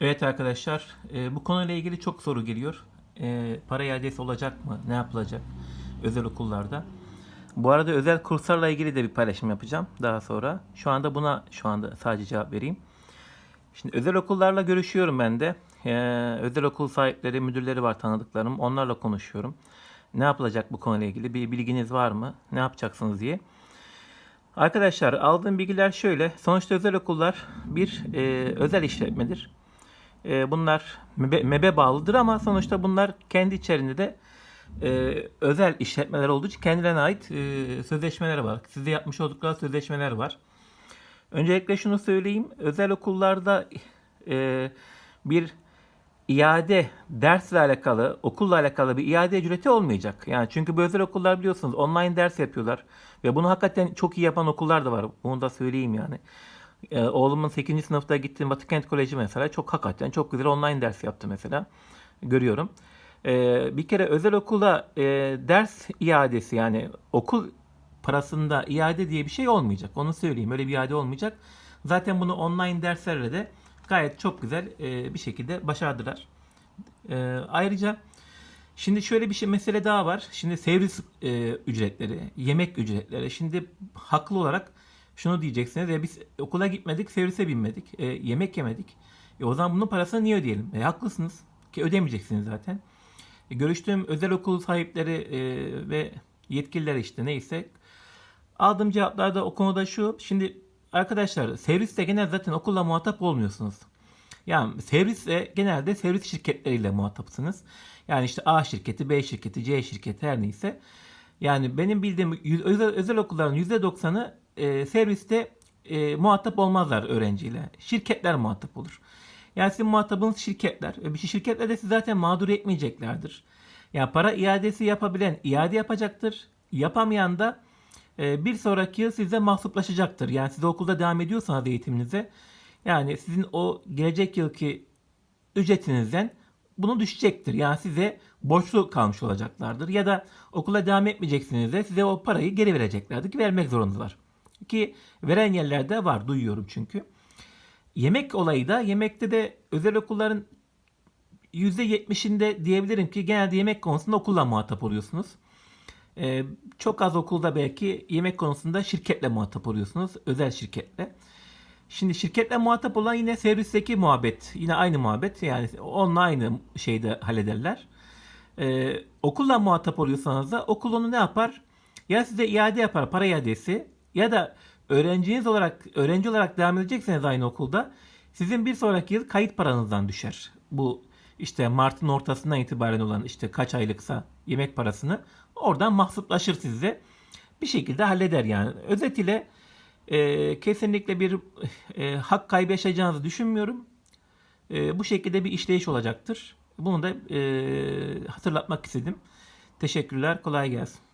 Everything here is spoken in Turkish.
Evet arkadaşlar, e, bu konuyla ilgili çok soru geliyor. E, para iadesi olacak mı? Ne yapılacak özel okullarda? Bu arada özel kurslarla ilgili de bir paylaşım yapacağım daha sonra. Şu anda buna şu anda sadece cevap vereyim. Şimdi özel okullarla görüşüyorum ben de. E, özel okul sahipleri, müdürleri var tanıdıklarım. Onlarla konuşuyorum. Ne yapılacak bu konuyla ilgili? Bir bilginiz var mı? Ne yapacaksınız diye. Arkadaşlar aldığım bilgiler şöyle. Sonuçta özel okullar bir e, özel işletmedir. E, bunlar MEB'e MEB'e bağlıdır ama sonuçta bunlar kendi içerisinde de e, özel işletmeler olduğu için kendilerine ait e, sözleşmeler var. Size yapmış oldukları sözleşmeler var. Öncelikle şunu söyleyeyim. Özel okullarda e, bir iade dersle alakalı, okulla alakalı bir iade ücreti olmayacak. Yani çünkü bu özel okullar biliyorsunuz online ders yapıyorlar ve bunu hakikaten çok iyi yapan okullar da var. Bunu da söyleyeyim yani. Ee, oğlumun 8. sınıfta gittiğim Batıkent Koleji mesela çok hakikaten çok güzel online ders yaptı mesela. Görüyorum. Ee, bir kere özel okulda e, ders iadesi yani okul parasında iade diye bir şey olmayacak. Onu söyleyeyim. Öyle bir iade olmayacak. Zaten bunu online derslerle de gayet çok güzel e, bir şekilde başardılar. E, ayrıca şimdi şöyle bir şey mesele daha var. Şimdi servis e, ücretleri, yemek ücretleri. Şimdi haklı olarak şunu diyeceksiniz ya biz okula gitmedik, servise binmedik, e, yemek yemedik. E, o zaman bunun parasını niye ödeyelim? E, haklısınız ki ödemeyeceksiniz zaten. E, görüştüğüm özel okul sahipleri e, ve yetkililer işte neyse aldığım cevaplar da o konuda şu. Şimdi arkadaşlar serviste genel zaten okulla muhatap olmuyorsunuz. Yani servisle genelde servis şirketleriyle muhatapsınız. Yani işte A şirketi, B şirketi, C şirketi her neyse. Yani benim bildiğim özel, özel okulların %90'ı e, serviste e, muhatap olmazlar öğrenciyle. Şirketler muhatap olur. Yani sizin muhatabınız şirketler. E, bir şirketler de sizi zaten mağdur etmeyeceklerdir. Yani para iadesi yapabilen iade yapacaktır. Yapamayan da e, bir sonraki yıl size mahsuplaşacaktır. Yani siz okulda devam ediyorsanız eğitiminize yani sizin o gelecek yılki ücretinizden bunu düşecektir. Yani size borçlu kalmış olacaklardır. Ya da okula devam etmeyeceksiniz de size o parayı geri vereceklerdir ki vermek zorundalar. Ki veren yerlerde var duyuyorum çünkü. Yemek olayı da yemekte de özel okulların %70'inde diyebilirim ki genelde yemek konusunda okulla muhatap oluyorsunuz. Ee, çok az okulda belki yemek konusunda şirketle muhatap oluyorsunuz. Özel şirketle. Şimdi şirketle muhatap olan yine servisteki muhabbet. Yine aynı muhabbet. Yani onunla aynı şeyde hallederler. Ee, okulla muhatap oluyorsanız da okul onu ne yapar? Ya size iade yapar para iadesi ya da öğrenciniz olarak öğrenci olarak devam edecekseniz aynı okulda sizin bir sonraki yıl kayıt paranızdan düşer. Bu işte Mart'ın ortasından itibaren olan işte kaç aylıksa yemek parasını oradan mahsuplaşır size. Bir şekilde halleder yani. Özetiyle e, kesinlikle bir e, hak kaybı yaşayacağınızı düşünmüyorum. E, bu şekilde bir işleyiş olacaktır. Bunu da e, hatırlatmak istedim. Teşekkürler. Kolay gelsin.